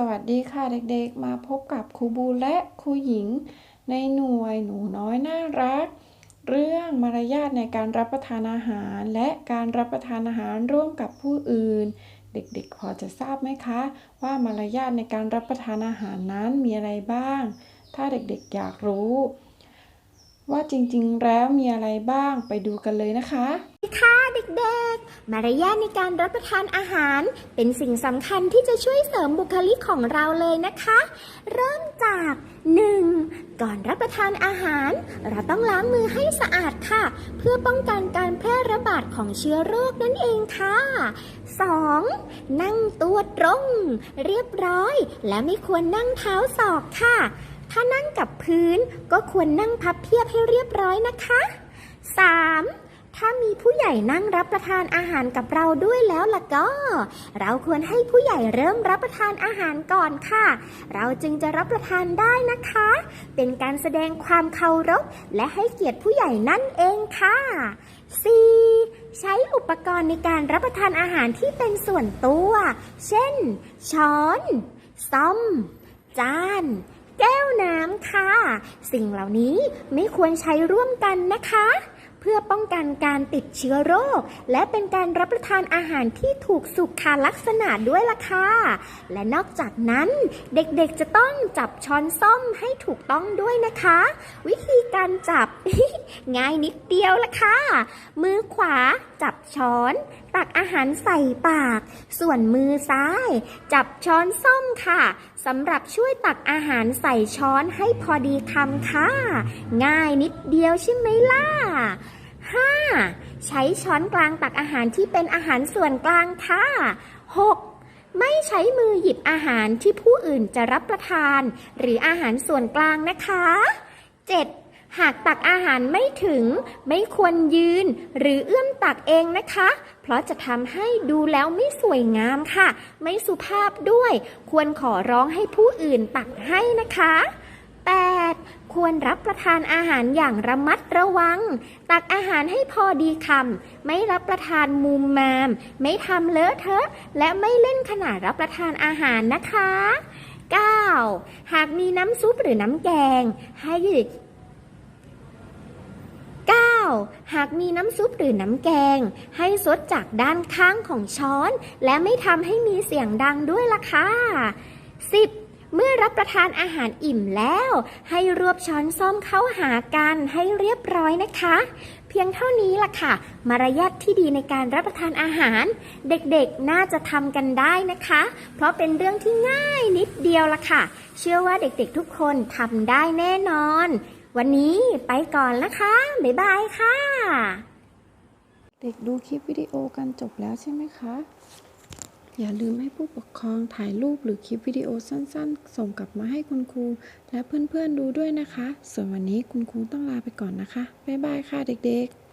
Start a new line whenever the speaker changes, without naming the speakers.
สวัสดีค่ะเด็กๆ มาพบกับครูบูและครูหญิง ในหน่วยหนูน้อยน่ารัก เรื่องมารยาทในการรับประทานอาหาร และการรับประทานอาหารร่วมกับผู้อื่น เด็กๆ พอจะทราบไหมคะ ว่ามารยาทในการรับประทานอาหารนั้นมีอะไรบ้าง ถ้าเด็กๆอยากรู้ ว่าจริงๆแล้วมีอะไรบ้างไปดูกันเลยนะคะ
ด็กๆ มารยาทในการรับประทานอาหาร เป็นสิ่งสำคัญที่จะช่วยเสริมบุคลิกของเราเลยนะคะ เริ่มจาก 1. ก่อนรับประทานอาหาร เราต้องล้างมือให้สะอาดค่ะ เพื่อป้องกันการแพร่ระบาดของเชื้อโรคนั่นเองค่ะ 2. นั่งตัวตรง เรียบร้อย และไม่ควรนั่งเท้าศอกค่ะ ถ้านั่งกับพื้นก็ควรนั่งพับเพียบให้เรียบร้อยนะคะ 3. ถ้ามีผู้ใหญ่นั่งรับประทานอาหารกับเราด้วยแล้วล่ะก็ เราควรให้ผู้ใหญ่เริ่มรับประทานอาหารก่อนค่ะ เราจึงจะรับประทานได้นะคะ เป็นการแสดงความเคารพและให้เกียรติผู้ใหญ่นั่นเองค่ะ 4. ใช้อุปกรณ์ในการรับประทานอาหารที่เป็นส่วนตัว เช่น ช้อนซ่อม จานแก้วน้ำค่ะ สิ่งเหล่านี้ไม่ควรใช้ร่วมกันนะคะ พื่อป้องกันการติดเชื้อโรค และเป็นการรับประทานอาหารที่ถูกสุขลักษณะด้วยล่ะค่ะและนอกจากนั้นเด็กๆจะต้องจับช้อนส้อมให้ถูกต้องด้วยนะคะ วิธีการจับ ง่ายนิดเดียวล่ะค่ะมือขวาจับช้อน ตักอาหารใส่ปาก ส่วนมือซ้าย จับช้อนส้อมค่ะสำหรับช่วยตักอาหารใส่ช้อนให้พอดีคำค่ะ ง่ายนิดเดียวใช่ไหมล่ะ 5. ใช้ช้อนกลางตักอาหารที่เป็นอาหารส่วนกลางค่ะ 6. ไม่ใช้มือหยิบอาหารที่ผู้อื่นจะรับประทาน หรืออาหารส่วนกลางนะคะ 7. หากตักอาหารไม่ถึง ไม่ควรยืน หรือเอื้อมตักเองนะคะ เพราะจะทำให้ดูแล้วไม่สวยงามค่ะ ไม่สุภาพด้วย ควรขอร้องให้ผู้อื่นตักให้นะคะ 8. ควรรับประทานอาหารอย่างระมัดระวัง ตักอาหารให้พอดีคำไม่รับประทานมุมมาม ไม่ทำเลอะเทอะ และไม่เล่นขณะรับประทานอาหารนะคะ 9. หากมีน้ำซุปหรือน้ำแกง ให้ หากมีน้ำซุปหรือน้ำแกง ให้ซดจากด้านข้างของช้อน และไม่ทำให้มีเสียงดังด้วยล่ะค่ะ 10. เมื่อรับประทานอาหารอิ่มแล้ว ให้รวบช้อนส้อมเข้าหากันให้เรียบร้อยนะคะ เพียงเท่านี้ล่ะค่ะ มารยาทที่ดีในการรับประทานอาหาร เด็กๆน่าจะทำกันได้นะคะ เพราะเป็นเรื่องที่ง่ายนิดเดียวล่ะค่ะ เชื่อว่าเด็กๆทุกคนทำได้แน่นอน วันนี้ไปก่อนนะคะ บ๊ายบายค่ะ
เด็กดูคลิปวิดีโอกันจบแล้วใช่ไหมคะ อย่าลืมให้ผู้ปกครองถ่ายรูปหรือคลิปวิดีโอสั้นๆ ส่งกลับมาให้คุณครู และเพื่อนๆดูด้วยนะคะ ส่วนวันนี้คุณครูต้องลาไปก่อนนะคะ บ๊ายบายค่ะเด็กๆ